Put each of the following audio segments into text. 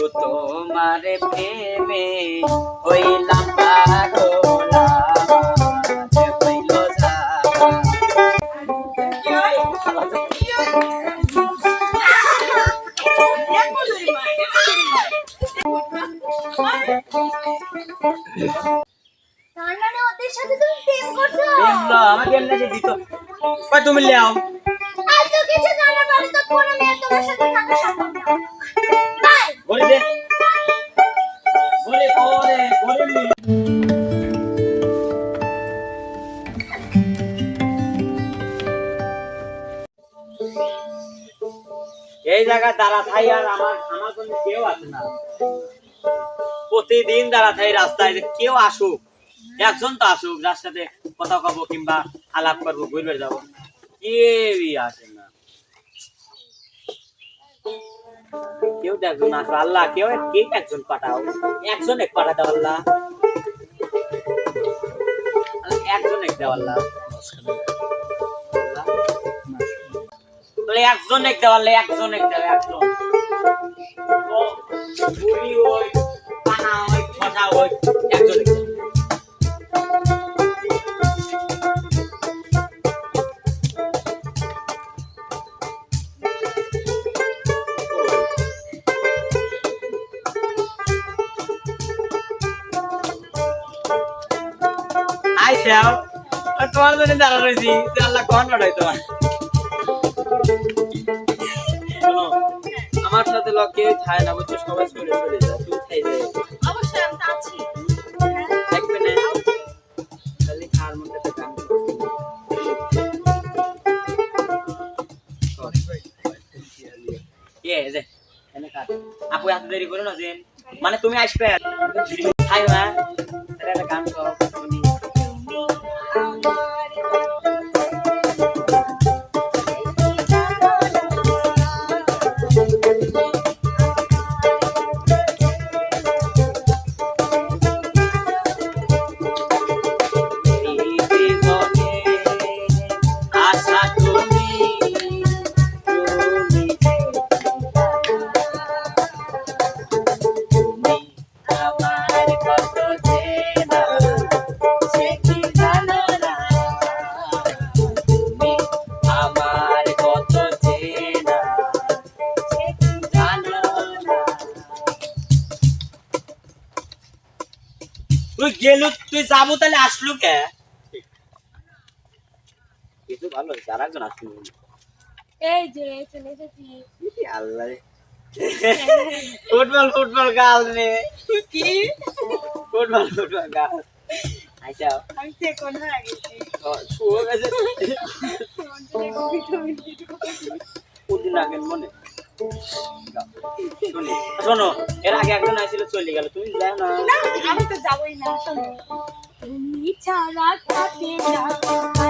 বন্ধু তোমার প্রেমে হইলাম তুমি আমাকে এমনি তুমি লিয়াও। এত কিছু জানার পরে তো কোনো মেয়ে তোমার সাথে থাকা সম্ভব না। এই জায়গায় দাঁড়া থাই আর আমার আমার কোনো কেউ আছে না। প্রতিদিন দাঁড়া থাই রাস্তায় কেউ আসুক, একজন তো আসুক, যার সাথে কথা কব কিংবা আলাপ করব, ঘুরবে যাব, কেউই আসে কেউ একজন আসো আল্লাহ কেউ কে একজন পাঠাও? একজন এক পাঠা দাও আল্লাহ। একজন এক দাও আল্লাহ একজন এক একজন এক একজন। বুড়ি পানা একজন। আর তোমার জন্য দাঁড়া রয়েছি যে আল্লাহ লড়াই তোমার আমার সাথে লোক কেউ খায় না বুঝছ? সবাই চলে চলে যায় তুই খাই যায়। অবশ্যই আমি আছি। থাকবে না খালি খাওয়ার মধ্যে তো কাম এ যে এনে কাট আপু এত দেরি করো না যে মানে তুমি আসবে। খাই না যাব তাহলে আসলো কে? কিছু ভালো হয়েছে আর একজন আসলু। এই যে চলে এসেছি আল্লাহ ফুটবল ফুটবল গাল রে। কি? ফুটবল ফুটবল গাল। আচ্ছা আমি চেক কোন হয়ে গেছি। শুয়ে গেছে। কোনদিন আগে মনে শুনি শোনো এর আগে একজন আসছিল চলে গেল। তুমি যাও না আমি তো যাবই না শোনো। ছাড়া থাকে না।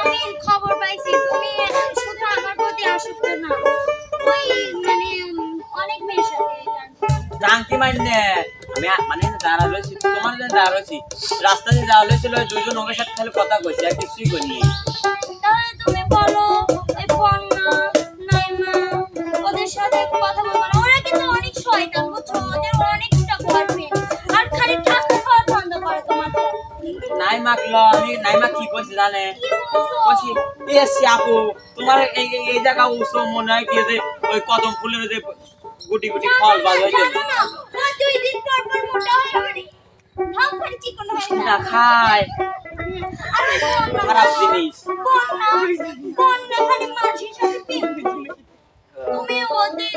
আমি খবর মানে অনেক মেয়ের সাথে জানতো। মানে আমি মানে দাঁড়া রয়েছি যাওয়া হয়েছিল দুজন ওকে সাথে খালি কথা কইছি, আর কিছুই করিনি মাকলো আমি নাই মা কি করছি জানে কি এ আপু তোমার এই এই- জায়গা উৎস মনে হয় কি যে ওই কদম ফুলের যে গুটি গুটি ফল বাজ হয়ে যাবে দুই দিন পর পর মোটা হয়ে যাবে। ধাপ করে চিকন হয়ে না। খায় খারাপ জিনিস বন্যা- খালি মাঝির সাথে তুমি ওদের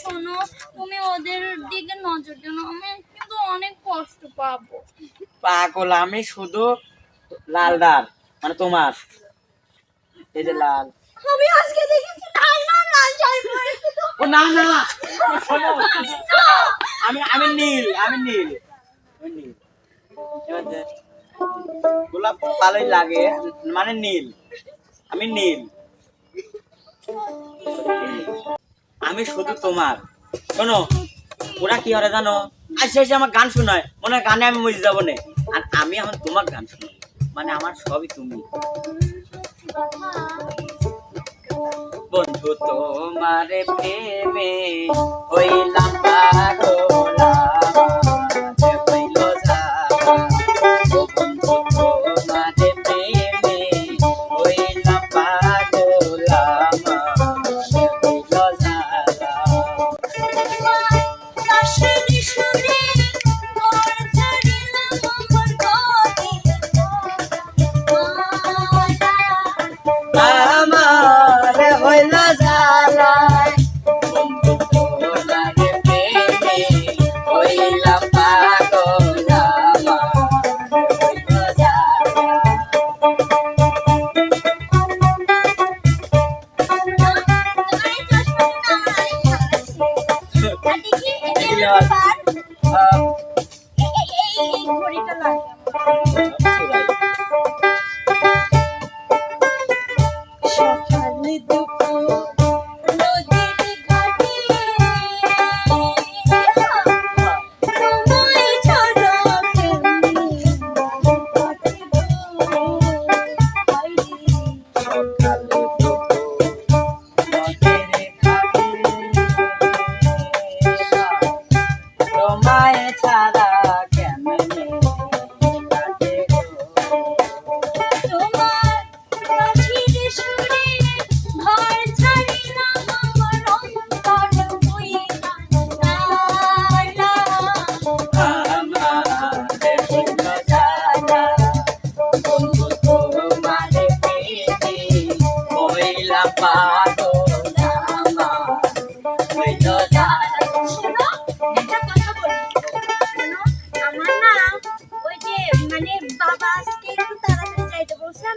শোনো তুমি ওদের দিকে নজর দিও না আমি অনেক কষ্ট পাবো। পাগল আমি শুধু লাল ডাল মানে তোমার। এই যে লাল। আমি আজকে দেখেছি লাল লাল লাল ও না না শোনো। আমি আমি নীল আমি নীল আমি নীল। গোলাপ ভালোই লাগে মানে নীল আমি নীল। আমি শুধু তোমার। শোনো ওরা কি করে জানো? আচ্ছা শেষে আমার গান শোনায়। মনে হয় গানে আমি মজে যাব না। আর আমি এখন তোমার গান শুনি। মানে আমার সবই তুমি। বন্ধু, তোমার প্রেমে হইলাম পাগল।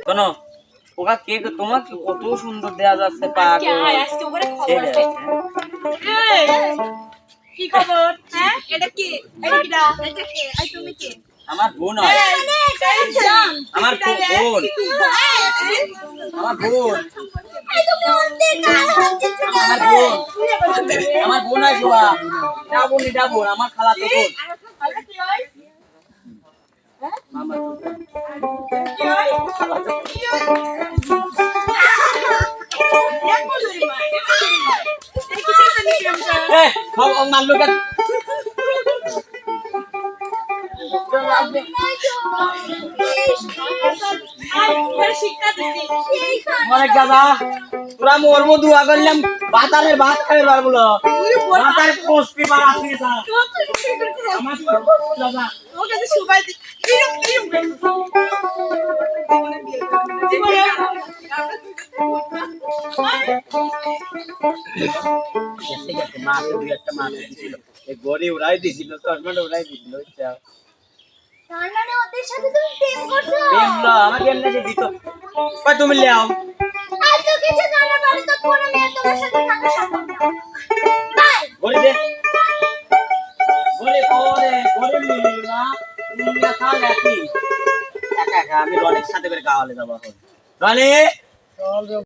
শোনো ওকা কে তোমাকে কত সুন্দর দেয়া যাচ্ছে কি খবর? হ্যাঁ? এটা কি? এটা কিডা এটা কে? আই তুমি কে? আমার বোন আমার বোন। আমার বোন। আমার বোন। আমার বোন আমার খালা তো বোন মা মা দিছি অনেক দাদা তোরা মরবো দুয়া করলাম। বাতারে ভাত খাবে না বাতারে পোস্টি বার আসি আমার দাদা। ও কাছে সুবাই কিরম কিরম জীবনে গেছে গেছে মাকে দুই একটা মাকে দিছিল এই গড়ি উড়াই দিছিল চশমাটা উড়াই দিছিল বুঝছ? তার মানে ওদের সাথে তুমি প্রেম করছ? প্রেম ল, আমাকে এমনি দিত। তুমি লেও? এত পরে তো কোনো মেয়ে তোমার সাথে থাকা সম্ভব না। বাই বলি দে। বলি পরে বলি নিল না, তুমি খা একা আমি রনির সাথে করে গাওয়ালে যাব রনি!